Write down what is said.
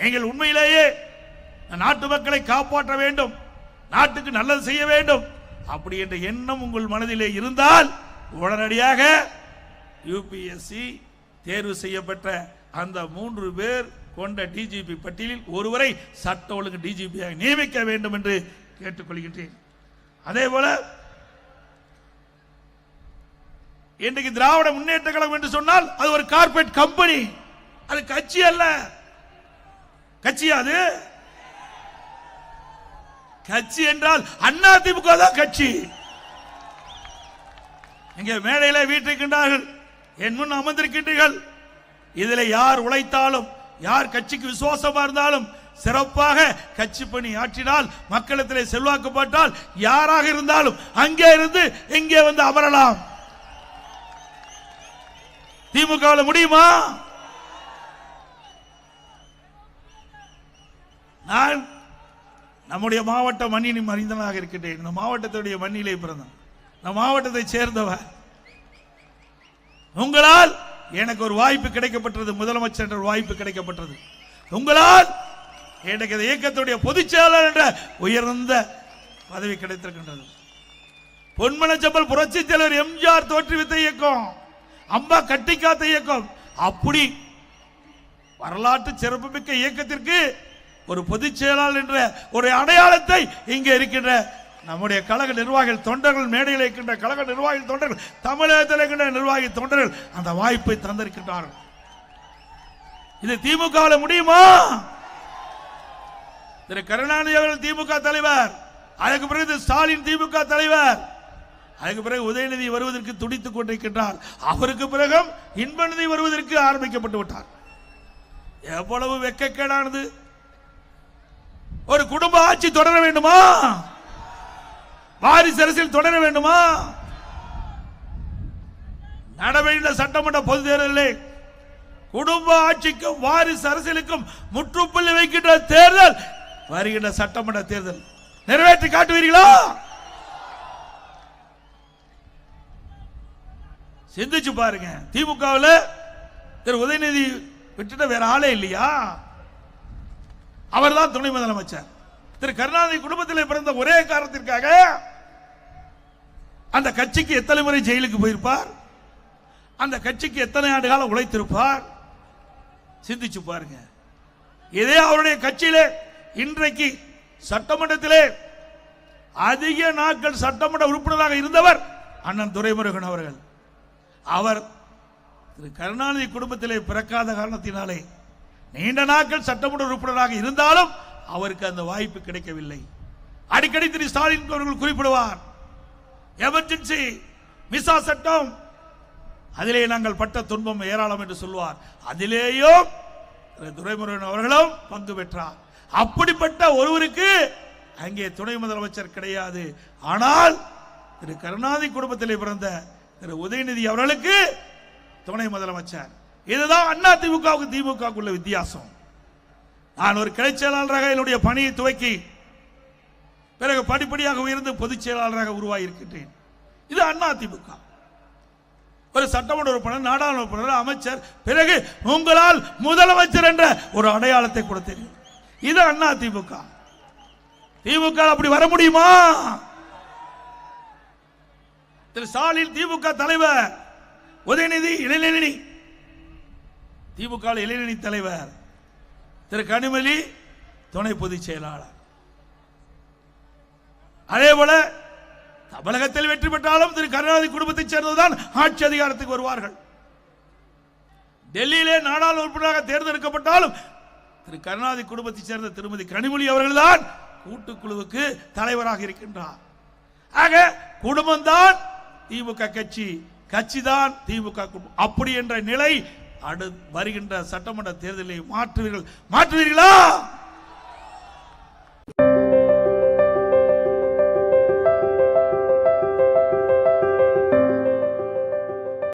நீங்கள் உண்மையிலேயே நாட்டு மக்களை காப்பாற்ற வேண்டும் நாட்டுக்கு நல்லது செய்ய வேண்டும். அப்படி என்ற எண்ணம் உங்கள் மனதிலே இருந்தால் உடனடியாக யூபிஎஸ்சி தேர்வு செய்யப்பட்ட அந்த மூன்று பேர் கொண்ட டிஜிபி பட்டியலில் ஒருவரை சட்ட ஒழுங்கு டிஜிபியாக நியமிக்க வேண்டும் என்று கேட்டுக்கொள்கின்றேன். அதே போல இன்றைக்கு திராவிட முன்னேற்ற கழகம் என்று சொன்னால் அது ஒரு கார்பரேட் கம்பெனி அது கட்சி அல்ல. கட்சியா அது? கட்சி என்றால் அண்ணா திமுக தான் கட்சி. இங்கே மேடையில வீட்டிருக்கின்றார்கள். என் முன் அமர்ந்திருக்கின்றீர்கள். இதில் யார் உழைத்தாலும் யார் கட்சிக்கு விசுவாசமா இருந்தாலும் சிறப்பாக கட்சி பணி ஆற்றினால் மக்களிடத்தில் செல்வாக்கப்பட்டால் யாராக இருந்தாலும் அங்கே இருந்து இங்கே வந்து அமரலாம். திமுகவில் முடியுமா? நான் நம்முடைய மாவட்ட மண்ணின் மனிதனாக இருக்கின்றேன். இந்த மாவட்டத்துடைய மண்ணிலே பிறந்தான் இந்த மாவட்டத்தை சேர்ந்தவர் உங்களால் எனக்கு ஒரு வாய்ப்பு கிடைக்கப்பட்டது. முதலமைச்சர் என்ற ஒரு வாய்ப்பு கிடைக்கப்பட்டது. உங்களால் எனக்கு இந்த இயக்கத்துடைய பொதுச்செயலாளர் என்ற உயர்ந்த பதவி கிடைத்திருக்கின்றது. பொன்மனச்சம்பல் புரட்சி தலைவர் எம்ஜிஆர் தோற்றுவித்த இயக்கம் அம்பா கட்டிக்காத்த இயக்கம் அப்படி வரலாற்று சிறப்புமிக்க இயக்கத்திற்கு ஒரு பொதுச் செயலாளர் என்ற ஒரு அடையாளத்தை இங்கே இருக்கின்ற நம்முடைய கழக நிர்வாகிகள் தொண்டர்கள் மேடையில் இருக்கின்ற கழக நிர்வாகிகள் தொண்டர்கள் தமிழகத்தில் இருக்கின்ற நிர்வாகி தொண்டர்கள் அந்த வாய்ப்பை தந்திருக்கின்றார்கள். இது திமுக முடியுமா? திரு கருணாநிதி அவர்கள் திமுக தலைவர். அதுக்கு பிறகு ஸ்டாலின் திமுக தலைவர். அதுக்கு பிறகு உதயநிதி வருவதற்கு துடித்துக் கொண்டிருக்கின்றார். அவருக்கு பிறகும் இன்பநிதி வருவதற்கு ஆரம்பிக்கப்பட்டு விட்டார். எவ்வளவு வெக்கக்கேடானது. ஒரு குடும்ப ஆட்சி தொடர வேண்டுமா? வாரிசு அரசியல் தொடர வேண்டுமா? நடவடிக்கை சட்டமன்ற பொது தேர்தலில் குடும்ப ஆட்சிக்கும் வாரிசு அரசியலுக்கும் முற்றுப்புள்ளி வைக்கின்ற தேர்தல் வருகின்ற சட்டமன்ற தேர்தல். நிறைவேற்றி காட்டுவீர்களா? சிந்திச்சு பாருங்க. திமுகவில் திரு உதயநிதி விட்டுட்ட வேற ஆளே இல்லையா? அவர் தான் துணை முதலமைச்சர். திரு கருணாநிதி குடும்பத்தில் பிறந்த ஒரே காரணத்திற்காக அந்த கட்சிக்கு எத்தனை முறை ஜெயிலுக்கு போயிருப்பார்? அந்த கட்சிக்கு எத்தனை ஆண்டு காலம் உழைத்திருப்பார்? சிந்திச்சு பாருங்க. இதே அவருடைய கட்சியிலே இன்றைக்கு சட்டமன்றத்திலே அதிக நாட்கள் சட்டமன்ற உறுப்பினராக இருந்தவர் அண்ணன் துரைமுருகன் அவர்கள். அவர் திரு கருணாநிதி குடும்பத்திலே பிறக்காத காரணத்தினாலே நீண்ட நாட்கள் சட்டமன்ற உறுப்பினராக இருந்தாலும் அவருக்கு அந்த வாய்ப்பு கிடைக்கவில்லை. அடிக்கடி திரு ஸ்டாலின் அவர்கள் குறிப்பிடுவார் எமர்ஜென்சி மிசா சட்டம் அதிலே நாங்கள் பட்ட துன்பம் ஏராளம் என்று சொல்வார். அதிலேயும் துரைமுருகன் அவர்களும் பங்கு பெற்றார். அப்படிப்பட்ட ஒருவருக்கு அங்கே துணை முதலமைச்சர் கிடையாது. ஆனால் திரு கருணாநிதி குடும்பத்திலே பிறந்த திரு உதயநிதி அவர்களுக்கு துணை முதலமைச்சர். இதுதான் அண்ணா திமுகவுக்கு திமுக உள்ள வித்தியாசம். நான் ஒரு கிளை செயலாளராக என்னுடைய பணியை துவக்கி பிறகு படிப்படியாக உயர்ந்து பொதுச் செயலாளராக உருவாகி இருக்கின்றேன் இது அண்ணா திமுக. ஒரு சட்டமன்ற உறுப்பினர் நாடாளுமன்ற உறுப்பினர் அமைச்சர் பிறகு உங்களால் முதலமைச்சர் என்ற ஒரு அடையாளத்தை கொடுத்தீர்கள் இது அண்ணா திமுக. திமுக அப்படி வர முடியுமா? திரு ஸ்டாலின் திமுக தலைவர் உதயநிதி இளைஞரணி திமுக இளைஞரணி தலைவர் திரு கனிமொழி துணை பொதுச் செயலாளர். அதே போல தமிழகத்தில் வெற்றி பெற்றாலும் திரு கருணாநிதி குடும்பத்தைச் சேர்ந்ததுதான் ஆட்சி அதிகாரத்துக்கு வருவார்கள். டெல்லியிலே நாடாளு உறுப்பினராக தேர்ந்தெடுக்கப்பட்டாலும் திரு கருணாநிதி குடும்பத்தைச் சேர்ந்த திருமதி கனிமொழி அவர்கள்தான் கூட்டுக்குழுவுக்கு தலைவராக இருக்கின்றார். ஆக குடும்பம்தான் திமுக கட்சி கட்சி தான் திமுக குடும்பம். அப்படி என்ற நிலை அடு வருகின்ற சட்டமன்ற தேர்தலை மாற்றுவீர்கள். மாற்றுவீர்களா?